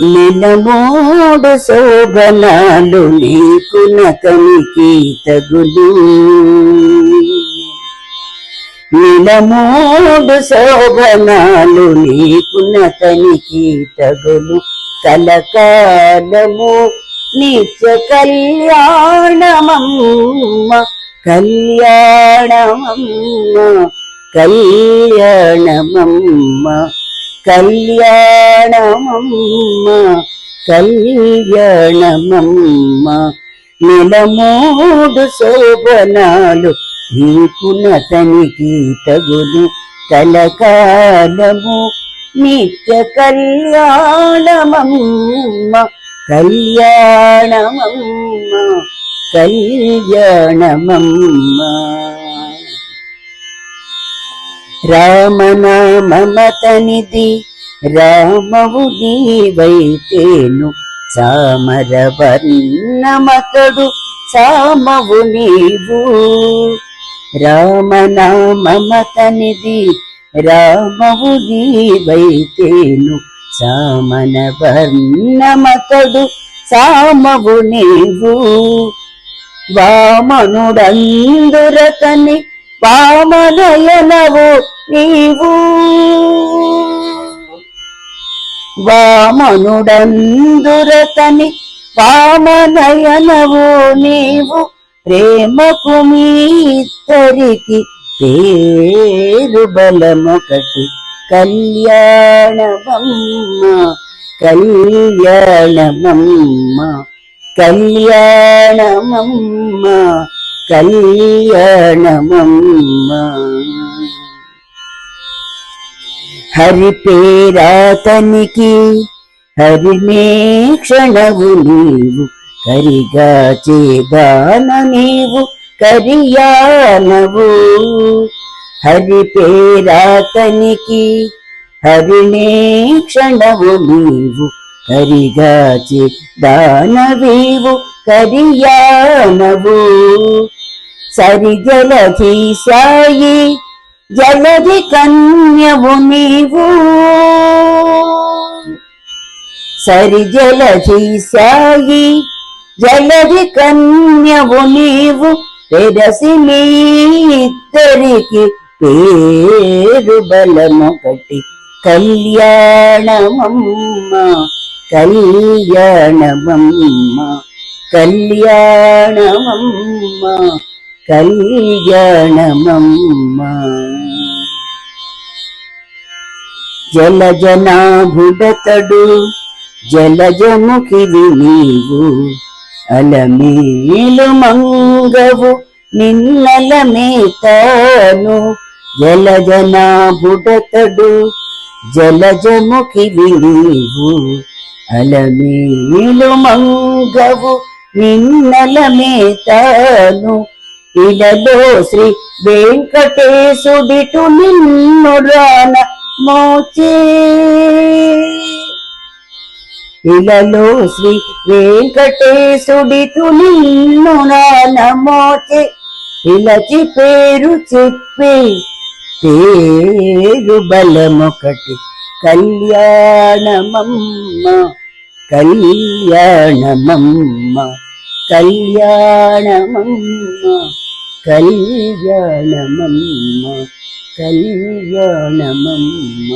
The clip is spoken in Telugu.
నిలమోడు శోభనాలు నీకు నకనికి తగులు నిలమోడు శోభనాలు నీకు నకనికి తగులు కలకాలము నిత్య కళ్యాణమమ్మ కళ్యాణమమ్మ కళ్యాణమమ్మ. కళ్యాణమమ్మ కళ్యాణమమ్మ నిలమూడు శోభనాలు నీకు నతనికి తగులు. కలకాలము నిత్య కళ్యాణమమ్మ కళ్యాణమమ్మ కళ్యాణమమ్మ. రామనామతనిది రామవు నీవైతేను సామరవర్ణమకడు సామవు నీవు. రామనామతనిది రామవు నీవైతేను సామనవర్ణమకడు సామవు నీవు. వామనుడందురతని వామనయనవు నీవు. వామనుడందురతని వామనయనవు నీవు. ప్రేమకు మీద్దరికి పేరు బలమొకటి. కళ్యాణమమ్మ కళ్యాణమమ్మ కళ్యాణమమ్మ. కళ్యాణమమ్మ. హరి పేరాతనికి హరినే క్షణవు నీవు. కరిగా చేదాన నీవు కరియానవు. హరి పేరాతనికి హరినే క్షణవు నీవు. కరిగా చేదానవీవు కరియానవు. సరి జలధి సాయి జలధి కన్యవు నీవు. సరి జలధి సాయి జలధి కన్యవు నీవు. తెరసి మీ ఇద్దరికి పేరు బలమొకటి. కళ్యాణమమ్మ కళ్యాణమమ్మ కళ్యాణమమ్మ. కళ్యాణమమ్మ. జలజనాభుడతడు జలజముఖివి నీవు అలమేలు మంగవు నిన్నలమేతాను జలజనాభుడతడు జలజముఖివి నీవు అలమేలు మంగవు నిన్నలమేతాను ఇలలో శ్రీ వెంకటేశుడిటు నిన్ను రాన మోచే. ఇలలో శ్రీ వెంకటేశుడిటు నిన్ను రాన మోచే. పిలచి పేరు చెప్పి పేరు బలమొకటి కళ్యాణమమ్మ కళ్యాణమమ్మ కళ్యాణమమ్మ. కళ్యాణమమ్మ కళ్యాణమమ్మ.